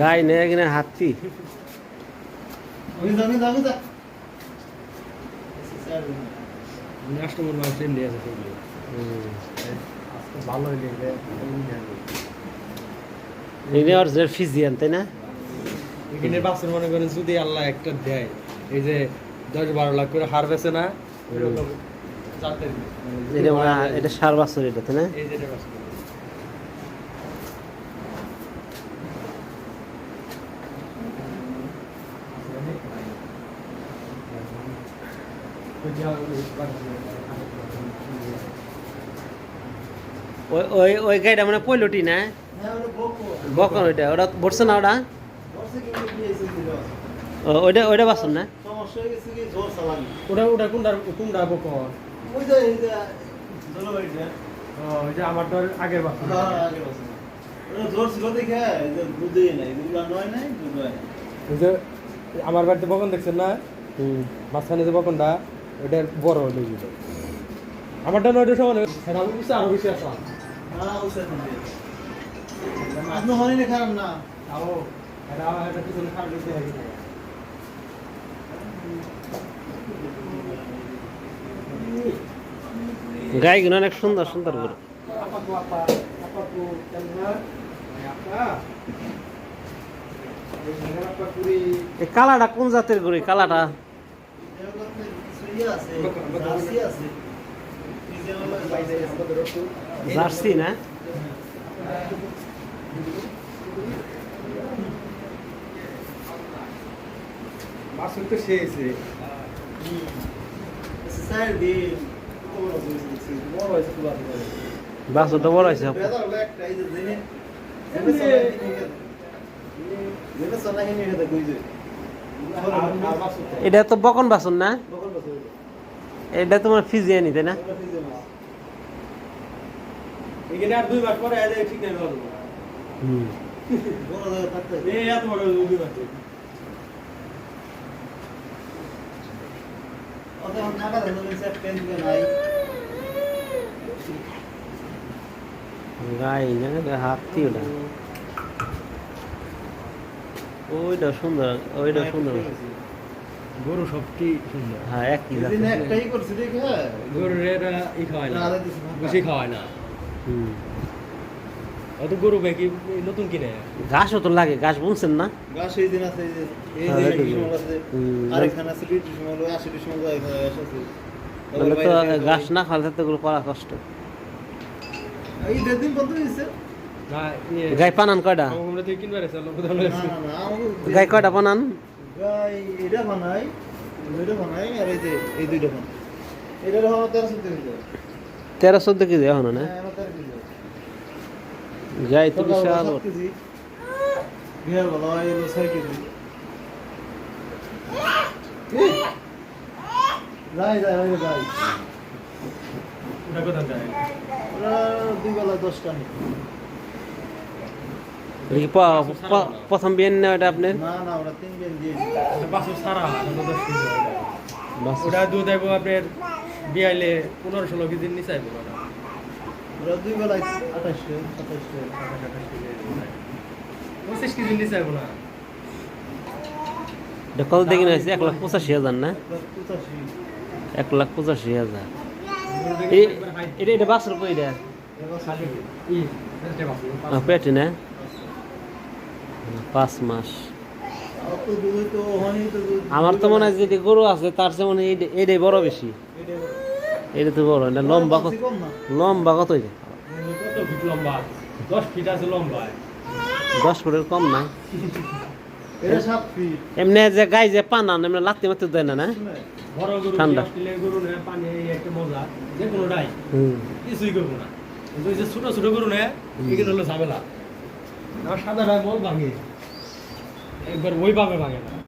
গাই নেই কিনা হাতি। কাস্টমার আছে ভালো আর যে ফিজিয়ান তাই না? এখানে বাসের মনে করেন যদি আল্লাহ একটা দেয় এই যে দশ বারো লাখ করে হার বেছে না এরকম জাতের এটা এটা সার বছর এটা তাই না এই যেটা বাস করে। ওই ওই ওই গাইটা মানে পয়লটি না? বকন ওইটা ওটা বসছে না ওটা? ওইটা ওইটা বাসন না? সমস্যা গেছে কি জোর চালানি ওটা ওটা কোনটা কোনটা বকন? আমার তো আগের বাসন। আগে বসে। ওটা জোর ছিল দেখে এই নাই নয় নাই দুর্গা আমার বাড়িতে বকন দেখছেন না? মাঝখানে যে বকনটা? ওটা বড় হলো গেল আমারটা নয়টা সমান আরও বেশি হ্যাঁ ওই সাথে দিয়ে আপনি হয়নি খারাপ না। তাও এটা এটা পিছনে খারাপ দিতে হয় গাইগুলো অনেক সুন্দর সুন্দর করে কালাটা কোন জাতের গরু এই কালাটা? জার্সি না? tu sih sih স্যার দি বড় হয়েছে এটা তো বকন বাসন না? এটা তোমার ফিজিয়ানি তাই না? এখানে আর দুই মাস পরে আজ ঠিক নাই বলব হুম। বড় জায়গা থাকতে এই এত বড় দুই মাস ওটা পেন নাই গাই হাতি ওইটা সুন্দর ওইটা সুন্দর। গরু সবটি সুন্দর। হ্যাঁ একই জাত একটাই করছি দেখে? গরুর এরা ই খাওয়ায় না। না, আলাদা কিছু না। বেশি খাওয়ায় না। হুম। অত গরু ভাই নতুন কিনে? ঘাসও তো লাগে ঘাস বুনছেন না? গাছ এই দিন আছে এই যে এই হ্যাঁ। আরেকখানে আছে আশি যায় আছে। তাহলে তো ঘাস না খাওয়ালে তো এগুলো করা কষ্ট। এই দেড় দিন কত হয়েছে ইয়ে গাই পানান কয়টা? গাই কয়টা পানান গাই এটা বানাই দুইটা বানাই আর এই যে এই দুইটা বানাই। এটা হলো তেরো চোদ্দ কেজি। তেরো চোদ্দ কেজি এখনও না? হ্যাঁ গাই তো বিশাল কেজি বিহার বেলা এলো ছয় কেজি। যাই যাই ওই যাই। ওটা কোথায় যায়? ওরা দুই বেলা দশটা নেই এটা কি প্রথম বিয়ে না ওটা আপনার? না না ওরা তিন দিন দিয়ে বাসু সারা ওটা কেজি। ওটা দুধ আইব আপনার বিয়াইলে পনেরো ষোলো কেজির নিচে আইব ওটা। দুই বেলায় আঠাশশো সাতাশশো পঁচিশ কেজির নিচে আইব না। এটা কত দেখি না এক লাখ পঁচাশি হাজার না? এক লাখ পঁচাশি। হাজার। এটা এটা বাসর কই এটা? ই, এটা বাসু। আহ, পেটে না? পাঁচ মাস। আমার তো মনে হয় যেটি গরু আছে তার চেয়ে মনে এইটাই বড় বেশি। এটা- তো বড় এটা লম্বা কত লম্বা কত এটা? কত ফিট লম্বা দশ ফিট আছে লম্বা। দশ ফুটের কম না। এমনি যে গাই যে পানান এমনি লাত্তি মারতে দেয় না না? ঠান্ডা। অস্ট্রেলিয়া গরু নেয় পানি এই একটা মজা। যে কোনো ডাই। হুম। কিছুই করব না। কিন্তু ওই যে ছোট ছোট গরু নেয় হলো ঝামেলা। সাদা বল ভাঙে একবার ওইভাবে ভাঙে না।